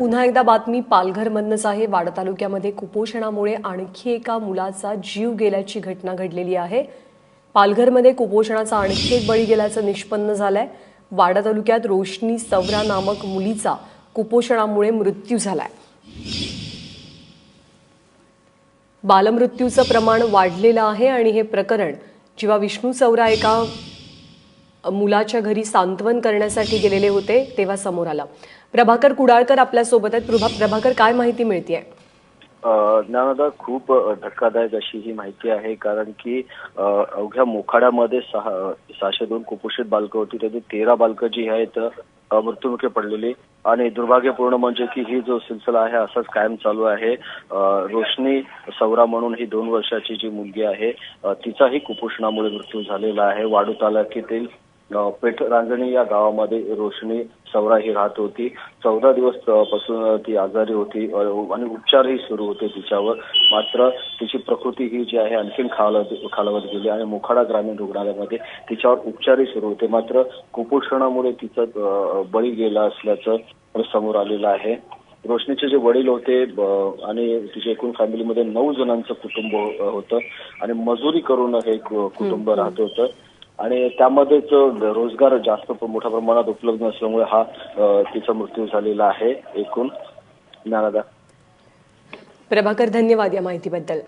पुन्हा एकदा बातमी पालघरमधनंच आहे. वाडा तालुक्यामध्ये कुपोषणामुळे आणखी एका मुलाचा जीव गेल्याची घटना घडलेली आहे. पालघरमध्ये कुपोषणाचा आणखी एक बळी गेल्याचं निष्पन्न झालंय. वाडा तालुक्यात रोशनी सवरा नामक मुलीचा कुपोषणामुळे मृत्यू झालाय. बालमृत्यूचं प्रमाण वाढलेलं आहे आणि हे प्रकरण जेव्हा विष्णू सवरा एका मुलाच्या घरी सांत्वन करण्यासाठी गेलेले होते तेव्हा समोर आला. प्रभाकर कुडाळकर आपल्यासोबत आहेत. प्रभा प्रभाकर काय माहिती मिळतीये? ज्ञानदा खूप धक्कादायक अशी ही माहिती आहे. कारण की अवघ्या मोखाड्यामध्ये सहा सहाशे दोन कुपोषित बालकं होती. त्याची तेरा बालकं जी आहेत मृत्युमुखी पडलेली. आणि दुर्भाग्यपूर्ण म्हणजे की ही जो सिलसिला आहे असाच कायम चालू आहे. रोशनी सौरा म्हणून ही दोन वर्षाची जी मुलगी आहे तिचाही कुपोषणामुळे मृत्यू झालेला आहे. वाडू तालुक्यातील पेठ रांजणी या गावामध्ये रोशनी सौरा ही राहत होती. चौदा दिवसपासून ती आजारी होती. आणि उपचारही सुरू होते तिच्यावर. मात्र तिची प्रकृती ही जी आहे आणखीन खालावत खालावत गेली आणि मोखाडा ग्रामीण रुग्णालयामध्ये तिच्यावर उपचारही सुरू होते. मात्र कुपोषणामुळे तिचा बळी गेला असल्याचं समोर आलेलं आहे. रोशनीचे जे वडील होते आणि तिच्या एकूण फॅमिलीमध्ये नऊ जणांचं कुटुंब होतं. आणि मजुरी करून हे कुटुंब राहत होतं. आणि त्यामध्येच रोजगार जास्त मोठ्या प्रमाणात उपलब्ध नसल्यामुळे हा तिचा मृत्यू झालेला आहे एकूण. ज्ञानदा प्रभाकर धन्यवाद या माहितीबद्दल.